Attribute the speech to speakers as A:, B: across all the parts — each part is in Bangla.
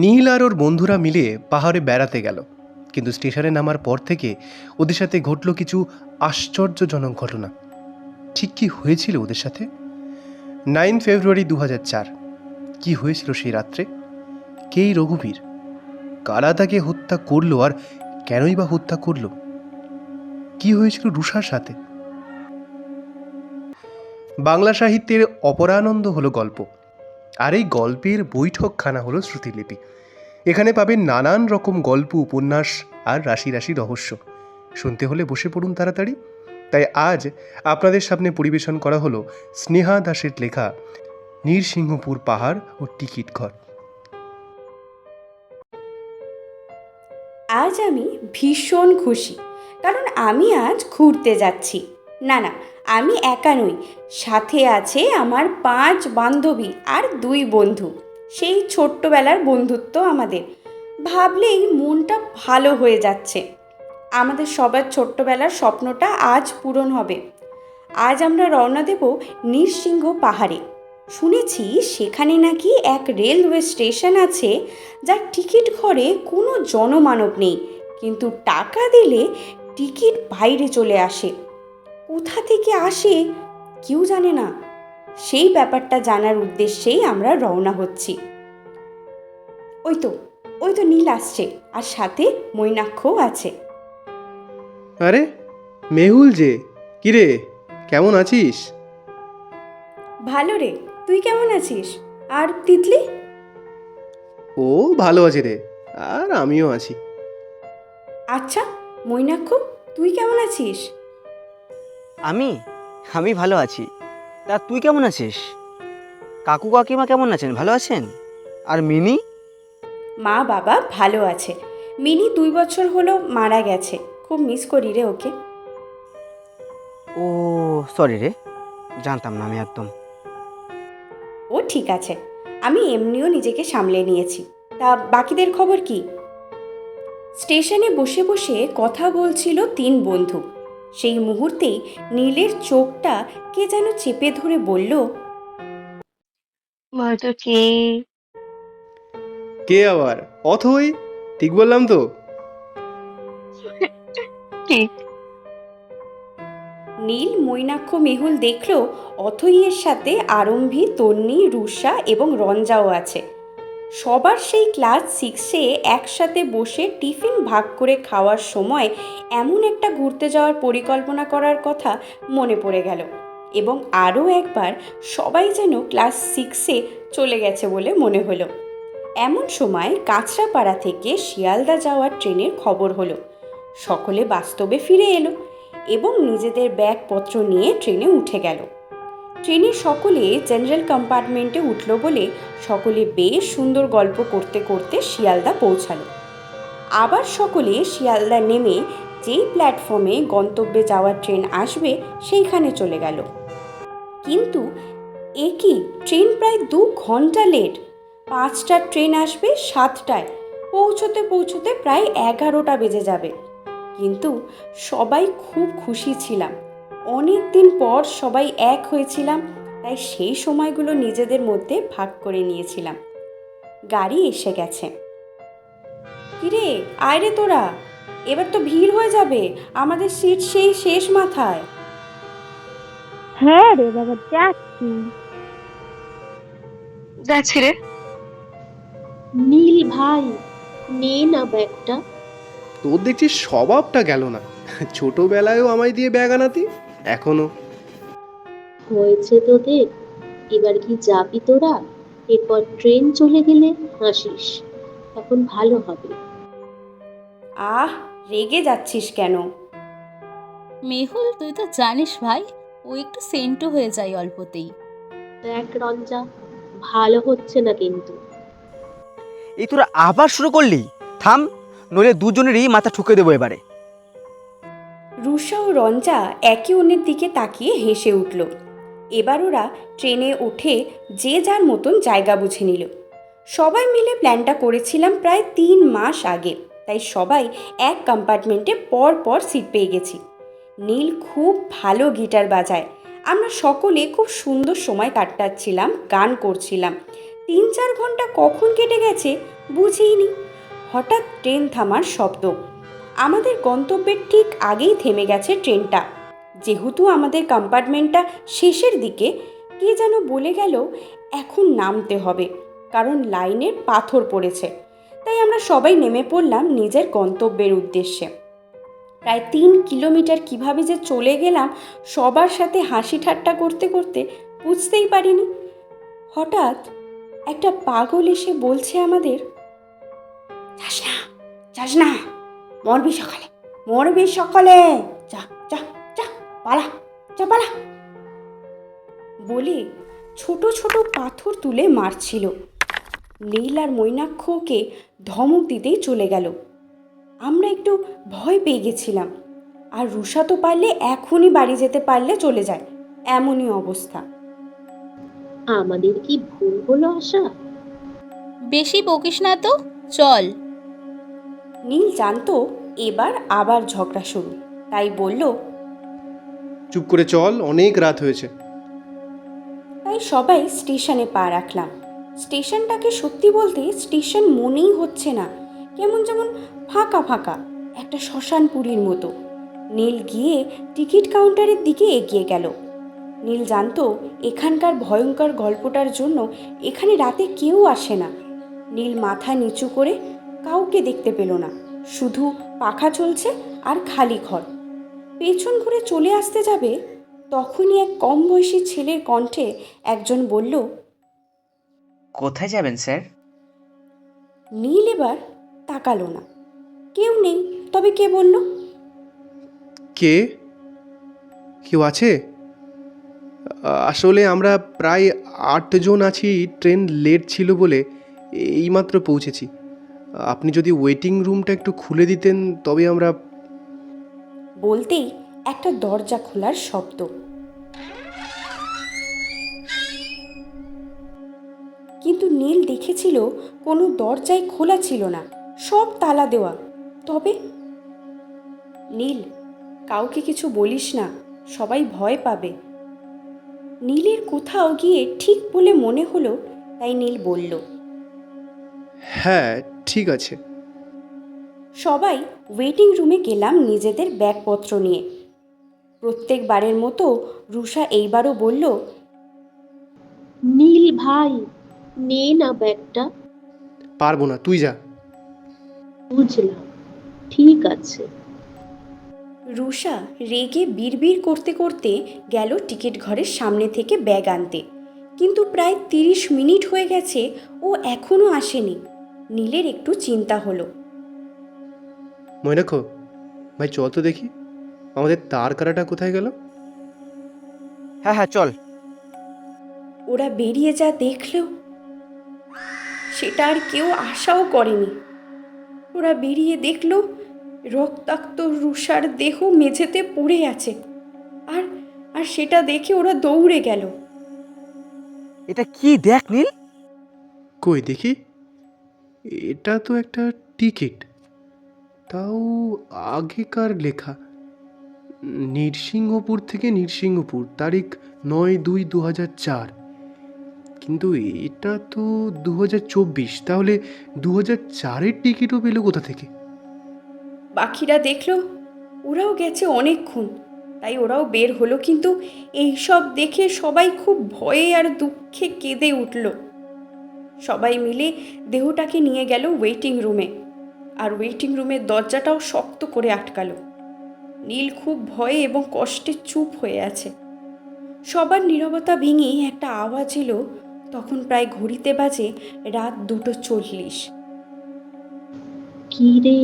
A: নীল আর ওর বন্ধুরা মিলে পাহাড়ে বেড়াতে গেল, কিন্তু স্টেশনে নামার পর থেকে ওদের সাথে ঘটল কিছু আশ্চর্যজনক ঘটনা। ঠিক কি হয়েছিল ওদের সাথে? নাইন ফেব্রুয়ারি দু হাজার চার। কী হয়েছিল সেই রাত্রে? কেই রঘুবীর? কারা তাকে হত্যা করল আর কেনই বা হত্যা করল? কি হয়েছিল রুষার সাথে? বাংলা সাহিত্যের অপরানন্দ হলো গল্প। আর এই গল্পের বৈঠকখানা হলো শ্রুতিলিপি। এখানে পাবেন নানান রকম গল্প, উপন্যাস আর রাশি রাশি রহস্য। শুনতে হলে বসে পড়ুন তাড়াতাড়ি। তাই আজ আপনাদের সামনে পরিবেশন করা হলো স্নেহা দাসের লেখা নৃসিংহপুর পাহাড় ও টিকিট ঘর।
B: আজ আমি ভীষণ খুশি, কারণ আমি আজ ঘুরতে যাচ্ছি। না না, আমি একা নই। সাথে আছে আমার পাঁচ বান্ধবী আর দুই বন্ধু। সেই ছোট্টবেলার বন্ধুত্ব আমাদের। ভাবলেই মনটা ভালো হয়ে যাচ্ছে। আমাদের সবার ছোট্টবেলার স্বপ্নটা আজ পূরণ হবে। আজ আমরা রওনা দেব নৃসিংহ পাহাড়ে। শুনেছি সেখানে নাকি এক রেলওয়ে স্টেশন আছে, যার টিকিট ঘরে কোনো জনমানব নেই। কিন্তু টাকা দিলে টিকিট বাইরে চলে আসে। কোথা থেকে আসে কেউ জানে না। সেই ব্যাপারটা জানার উদ্দেশ্যেই আমরা রওনা হচ্ছি। ওই তো ওই তো নীল আসছে আর সাথে মৈনাক্ষও আছে।
A: আরে মেহুল যে কিরে কেমন আছিস?
B: ভালো রে তুই কেমন আছিস? আর তিতলি?
A: ও ভালো আছে রে আর আমিও আছি।
B: আচ্ছা মৈনাক্ষ তুই কেমন আছিস?
C: আমি? আমি ভালো আছি। তা তুই কেমন আছিস? কাকু কাকিমা কেমন আছেন? ভালো আছেন? আর মিনি?
B: মা বাবা ভালো আছে। মিনি দুই বছর হলো মারা গেছে। খুব মিস করি রে ওকে।
C: ও সরি রে। জানতাম না আমি একদম।
B: ও ঠিক আছে। আমি এমনিও নিজেকে সামলে নিয়েছি। তা বাকিদের খবর কি? স্টেশনে বসে বসে কথা বলছিল তিন বন্ধু। সেই মুহূর্তেই নীলের চোখটা কে যেন চেপে ধরে বলল
D: বলতো কে?
A: কে আবার? অথই? ঠিক বললাম তো।
D: ঠিক।
B: নীল মৈনাক্ষ মেহুল দেখল অথইয়ের সাথে আরম্ভী তন্নি রুষা এবং রঞ্জাও আছে। সবার সেই ক্লাস সিক্সে একসাথে বসে টিফিন ভাগ করে খাওয়ার সময় এমন একটা ঘুরতে যাওয়ার পরিকল্পনা করার কথা মনে পড়ে গেল। এবং আরও একবার সবাই যেন ক্লাস সিক্সে চলে গেছে বলে মনে হলো। এমন সময় কাঁচরাপাড়া থেকে শিয়ালদা যাওয়ার ট্রেনের খবর হলো। সকলে বাস্তবে ফিরে এলো এবং নিজেদের ব্যাগপত্র নিয়ে ট্রেনে উঠে গেল। ট্রেনে সকলে জেনারেল কম্পার্টমেন্টে উঠল বলে সকলে বেশ সুন্দর গল্প করতে করতে শিয়ালদা পৌঁছালো। আবার সকলে শিয়ালদা নেমে যেই প্ল্যাটফর্মে গন্তব্যে যাওয়ার ট্রেন আসবে সেইখানে চলে গেল। কিন্তু এ কি? ট্রেন প্রায় দু ঘণ্টা লেট। পাঁচটার ট্রেন আসবে সাতটায়। পৌঁছতে পৌঁছতে প্রায় এগারোটা বেজে যাবে। কিন্তু সবাই খুব খুশি ছিলাম। অনেক দিন পর সবাই এক হয়েছিলাম তাই সেই সময়গুলো নিজেদের মধ্যে ভাগ করে নিয়েছিলাম। গাড়ি এসে গেছে। কিরে আয় রে তোরা এবার তো ভিড় হয়ে যাবে আমাদের সিট সেই শেষ মাথায়।
D: হ্যাঁ রে বাবা যাচ্ছি। যাচ্ছি রে।
E: নীল ভাই নে না ব্যাগটা।
A: তোর দেখছি স্বভাবটা গেল না। ছোটবেলায়ও আমায় দিয়ে ব্যাগ আনাতি। এখনও।
E: হয়েছে তোদের? এবার কি যাবি তোরা? এরপর ট্রেন চলে গেলে হাসিস। এখন ভালো হবে।
B: আহ রেগে যাচ্ছিস কেন?
F: মেহুল তুই তো জানিস ভাই ও একটু সেন্টু হয়ে যায় অল্পতেই।
E: দেখ রঞ্জা ভালো হচ্ছে না কিন্তু।
C: এই তোরা আবার শুরু করলি? থাম নইলে দুজনেরই মাথা ঠুকে দেবো এবারে।
B: রুষা ও রঞ্জা একে অন্যের দিকে তাকিয়ে হেসে উঠল। এবার ওরা ট্রেনে উঠে যে যার মতন জায়গা বুঝে নিল। সবাই মিলে প্ল্যানটা করেছিলাম প্রায় তিন মাস আগে, তাই সবাই এক কম্পার্টমেন্টে পর পর সিট পেয়ে গেছি। নীল খুব ভালো গিটার বাজায়। আমরা সকলে খুব সুন্দর সময় কাটাচ্ছিলাম, গান করছিলাম। তিন চার ঘণ্টা কখন কেটে গেছে বুঝিনি হঠাৎ ট্রেন থামার শব্দ। আমাদের গন্তব্যের ঠিক আগেই থেমে গেছে ট্রেনটা। যেহেতু আমাদের কম্পার্টমেন্টটা শেষের দিকে, কে যেন বলে গেল, এখন নামতে হবে, কারণ লাইনের পাথর পড়েছে। তাই আমরা সবাই নেমে পড়লাম নিজের গন্তব্যের উদ্দেশ্যে। প্রায় তিন কিলোমিটার কীভাবে যে চলে গেলাম, সবার সাথে হাসি ঠাট্টা করতে করতে বুঝতেই পারিনি। হঠাৎ একটা পাগল এসে বলছে আমাদের, যাস না যাস না। মরবি সকালে মরবি সকালে। যা যা যা পালা যা পালা। বলে ছোট ছোট পাথর তুলে মারছিল। নীল আর মৈনাক্ষ ওকে ধমক দিতেই চলে গেল। আমরা একটু ভয় পেয়ে গেছিলাম। আর রুষা তো পারলে এখনই বাড়ি যেতে পারলে চলে যায় এমনই অবস্থা।
E: আমাদের কি ভুল হলো আশা?
F: বেশি বকিস না তো চল।
B: নীল জানতো এবার আবার ঝগড়া শুরু। তাই বলল
A: চুপ করে চল অনেক রাত হয়েছে।
B: তাই সবাই স্টেশনে পা রাখলাম। স্টেশনটাকে সত্যি বলতে স্টেশন মনেই হচ্ছে না। কেমন যেমন ফাঁকা ফাঁকা একটা শ্মশানপুরীর মতো। নীল গিয়ে টিকিট কাউন্টারের দিকে এগিয়ে গেল। নীল জানতো এখানকার ভয়ঙ্কর গল্পটার জন্য এখানে রাতে কেউ আসে না। নীল মাথা নিচু করে কাউকে দেখতে পেল না। শুধু পাখা চলছে আর খালি ঘর। পেছন ঘুরে চলে আসতে যাবে তখনই এক কম বয়সী ছেলের কণ্ঠে একজন বলল
C: কোথায় যাবেন স্যার?
B: নীল এবার তাকালো না। কেউ নেই তবে কে বলল?
A: কে? কেউ আছে? আসলে আমরা প্রায় আটজন আছি ট্রেন লেট ছিল বলে এইমাত্র পৌঁছেছি। আপনি যদি ওয়েটিং রুমটা একটু খুলে দিতেন তবে আমরা
B: বলতেই একটা দরজা খোলার শব্দ। কিন্তু নীল দেখেছিল কোনো দরজাই খোলা ছিল না সব তালা দেওয়া। তবে নীল কাউকে কিছু বলিস না সবাই ভয় পাবে। নীলের কোথাও গিয়ে ঠিক বলে মনে হলো তাই নীল বলল
A: হ্যাঁ ঠিক আছে।
B: সবাই ওয়েটিং রুমে গেলাম নিজেদের ব্যাগপত্র নিয়ে। প্রত্যেকবারের মতো রুষা এইবারও বলল
E: নীল ভাই নে না ব্যাগটা।
A: পারব না তুই যা।
E: বুঝলাম ঠিক আছে।
B: রুষা রেগে বিড়বিড় করতে করতে গেল টিকিট ঘরের সামনে থেকে ব্যাগ আনতে। কিন্তু প্রায় তিরিশ মিনিট হয়ে গেছে ও এখনও আসেনি। নীলের একটু চিন্তা হলো।
A: মনে রাখো ভাই চল তো দেখি। আমাদের তার কারাটা কোথায় গেল?
C: হ্যাঁ হ্যাঁ চল।
B: ওরা বেরিয়ে যা দেখল সেটা আর কেউ আশাও করেনি। ওরা বেরিয়ে দেখল রক্তাক্ত রুষার দেহ মেঝেতে পড়ে আছে। আর আর সেটা দেখে ওরা দৌড়ে গেল।
C: এটা কি দেখ নীল?
A: কই দেখি? এটা তো একটা টিকিট। তাও আগেকার লেখা। নৃসিংহপুর থেকে নৃসিংহপুর তারিখ নয় দুই দু হাজার চার। কিন্তু এটা তো দু হাজার চব্বিশ, তাহলে দু হাজার চারের টিকিটও পেল কোথা থেকে?
B: বাকিরা দেখল, ওরাও গেছে অনেকক্ষণ। তাই ওরাও বের হলো, কিন্তু এইসব দেখে সবাই খুব ভয়ে আর দুঃখে কেঁদে উঠল। সবাই মিলে দেহটাকে নিয়ে গেল ওয়েটিং রুমে আর ওয়েটিং রুমের দরজাটাও শক্ত করে আটকালো। নীল খুব ভয়ে এবং কষ্টে চুপ হয়ে আছে। সবার নীরবতা ভেঙে একটা আওয়াজ এলো তখন প্রায় ঘড়িতে বাজে রাত দুটো চল্লিশ।
E: কি রে?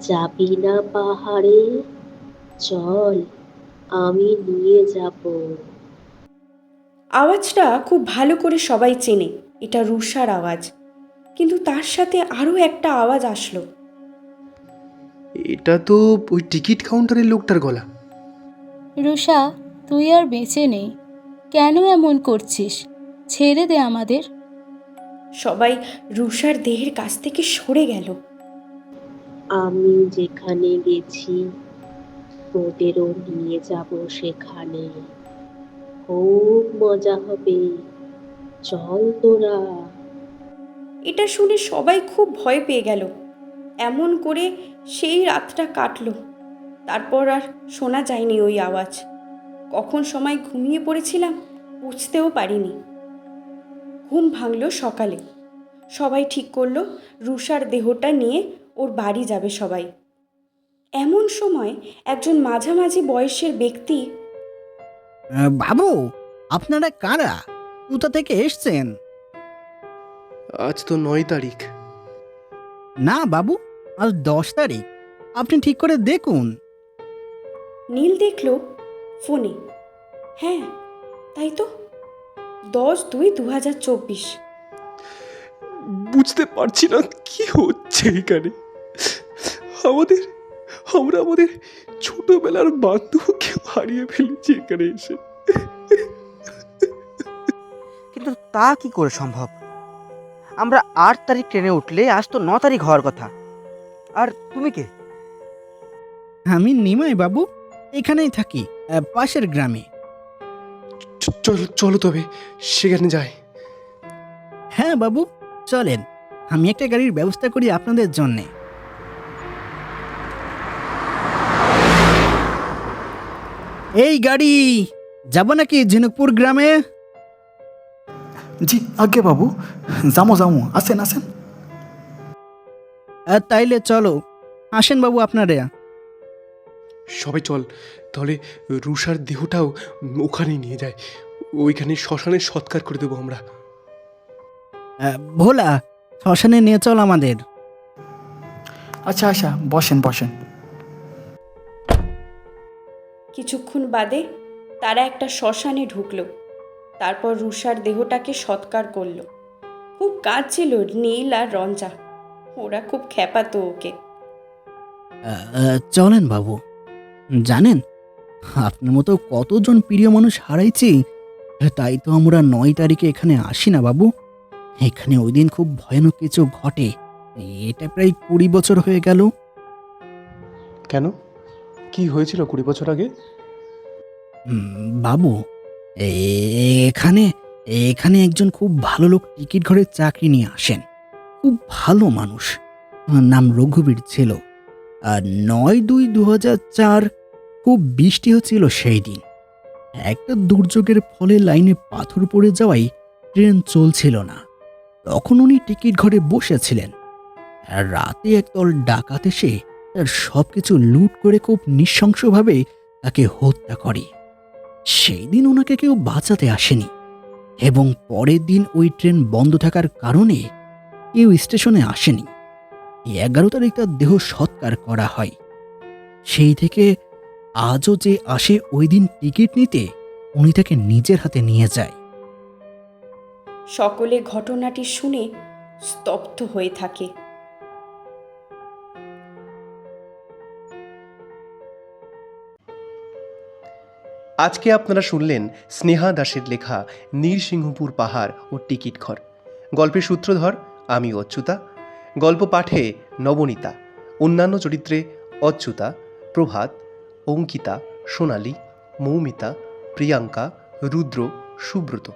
E: যাবি না পাহাড়ে? চল আমি নিয়ে যাব।
B: আওয়াজটা খুব ভালো করে সবাই চেনে। এটা রুষার আওয়াজ। কিন্তু তার সাথে আরও একটা আওয়াজ আসলো।
A: এটা তো ওই টিকিট কাউন্টারের লোকটার গলা।
F: রুষা তুই আর বেঁচে নেই। কেন এমন করছিস? ছেড়ে দে আমাদের।
B: সবাই রুষার দেহের কাছ থেকে সরে গেল।
E: আমি যেখানে গেছি তোদেরও নিয়ে যাব সেখানে। খুব মজা হবে। চল তোরা।
B: এটা শুনে সবাই খুব ভয় পেয়ে গেল। এমন করে সেই রাতটা কাটলো। তারপর আর শোনা যায়নি ওই আওয়াজ। কখন সময় ঘুমিয়ে পড়েছিলাম বুঝতেও পারিনি। ঘুম ভাঙলো সকালে। সবাই ঠিক করল রুষার দেহটা নিয়ে ওর বাড়ি যাবে সবাই। এমন সময় একজন মাঝামাঝি বয়সের ব্যক্তি
G: বাবু আপনারা কারা? কোথা থেকে এসছেন?
A: আজ তো নয় তারিখ।
G: না বাবু আজ দশ তারিখ। আপনি ঠিক করে দেখুন।
B: নীল দেখল ফোনে। হ্যাঁ তাই তো। দশ দুই দু হাজার চব্বিশ।
H: বুঝতে পারছি না কি হচ্ছে এখানে। আমাদের আমরা আমাদের ছোটবেলার বান্ধবকে হারিয়ে ফেলেছি এখানে এসে।
C: কিন্তু তা কি করে সম্ভব? আমরা আট তারিখ ট্রেনে উঠলে আজ তো ন তারিখ হওয়ার কথা। আর তুমি কে?
G: আমি নিমাই বাবু এখানেই থাকি আহ, পাশের গ্রামে।
A: চ- চল চলো তবে সেখানে যাই।
G: হ্যাঁ বাবু চলেন। আমি একটা গাড়ির ব্যবস্থা করি আপনাদের জন্যে। এই গাড়ি যাব নাকি ঝিনুকপুর গ্রামে?
I: জি আজ্ঞে বাবু। যামো যামো। আসেন আসেন।
G: তাইলে চলো। আসেন বাবু আপনারা।
H: সবাই চল তাহলে রুষার দেহটাও ওখানে নিয়ে যায়। ওইখানে শ্মশানে সৎকার করে দেবো আমরা।
G: ভোলা শ্মশানে নিয়ে চল আমাদের।
I: আচ্ছা আচ্ছা বসেন বসেন।
B: কিছুক্ষণ বাদে তারা একটা শ্মশানে ঢুকলো। তারপর রুষার দেহটাকে সৎকার করল। খুব কাজ ছিল নীল আর রঞ্জা। ওরা খুব খেপাতো ওকে।
G: চলেন বাবু। জানেন আপনার মতো কতজন প্রিয় মানুষ হারাইছি তাই তো আমরা নয় তারিখে এখানে আসি না বাবু। এখানে ওই দিন খুব ভয়ানক কিছু ঘটে। এটা প্রায় কুড়ি বছর হয়ে গেল।
A: কেন? কি হয়েছিল কুড়ি বছর আগে?
G: বাবু এখানে এখানে একজন খুব ভালো লোক টিকিট ঘরে চাকরি নিয়ে আসেন। খুব ভালো মানুষ। নাম রঘুবীর ছিল। আর নয় দুই দু হাজার চার খুব বৃষ্টি হচ্ছিল সেই দিন। একটা দুর্যোগের ফলে লাইনে পাথর পড়ে যাওয়ায় ট্রেন চলছিল না। তখন উনি টিকিট ঘরে বসেছিলেন। রাতে একদল ডাকাত এসে তার সব কিছু লুট করে খুব নৃশংসভাবে তাকে হত্যা করে। সেই দিন ওনাকে কেউ বাঁচাতে আসেনি। এবং পরের দিন ওই ট্রেন বন্ধ থাকার কারণে কেউ স্টেশনে আসেনি। এগারো তারিখ তার দেহ সৎকার করা হয়। সেই থেকে আজও যে আসে ওই দিন টিকিট নিতে, উনি তাকে নিজের হাতে নিয়ে যায়।
B: সকলে ঘটনাটি শুনে স্তব্ধ হয়ে থাকে।
A: আজকে আপনারা শুনলেন স্নেহা দাসের লেখা নীরসিংহপুর পাহাড় ও টিকিট ঘর। গল্পের সূত্রধর, আমি অচ্যুতা। গল্প পাঠে নবনীতা। অন্যান্য চরিত্রে Achyuta, Prabhat, Ankita, Sonali, Moumita, Priyanka, Rudra, Subrata.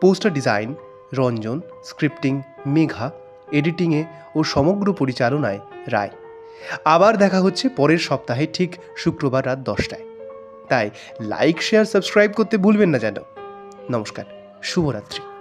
A: Poster design, Ranjan, scripting, Megha, এডিটিংয়ে ও সমগ্র পরিচালনায় রায়। আবার দেখা হচ্ছে পরের সপ্তাহে, ঠিক শুক্রবার রাত দশটায়। তাই লাইক শেয়ার সাবস্ক্রাইব করতে ভুলবেন না যেন। নমস্কার শুভরাত্রি।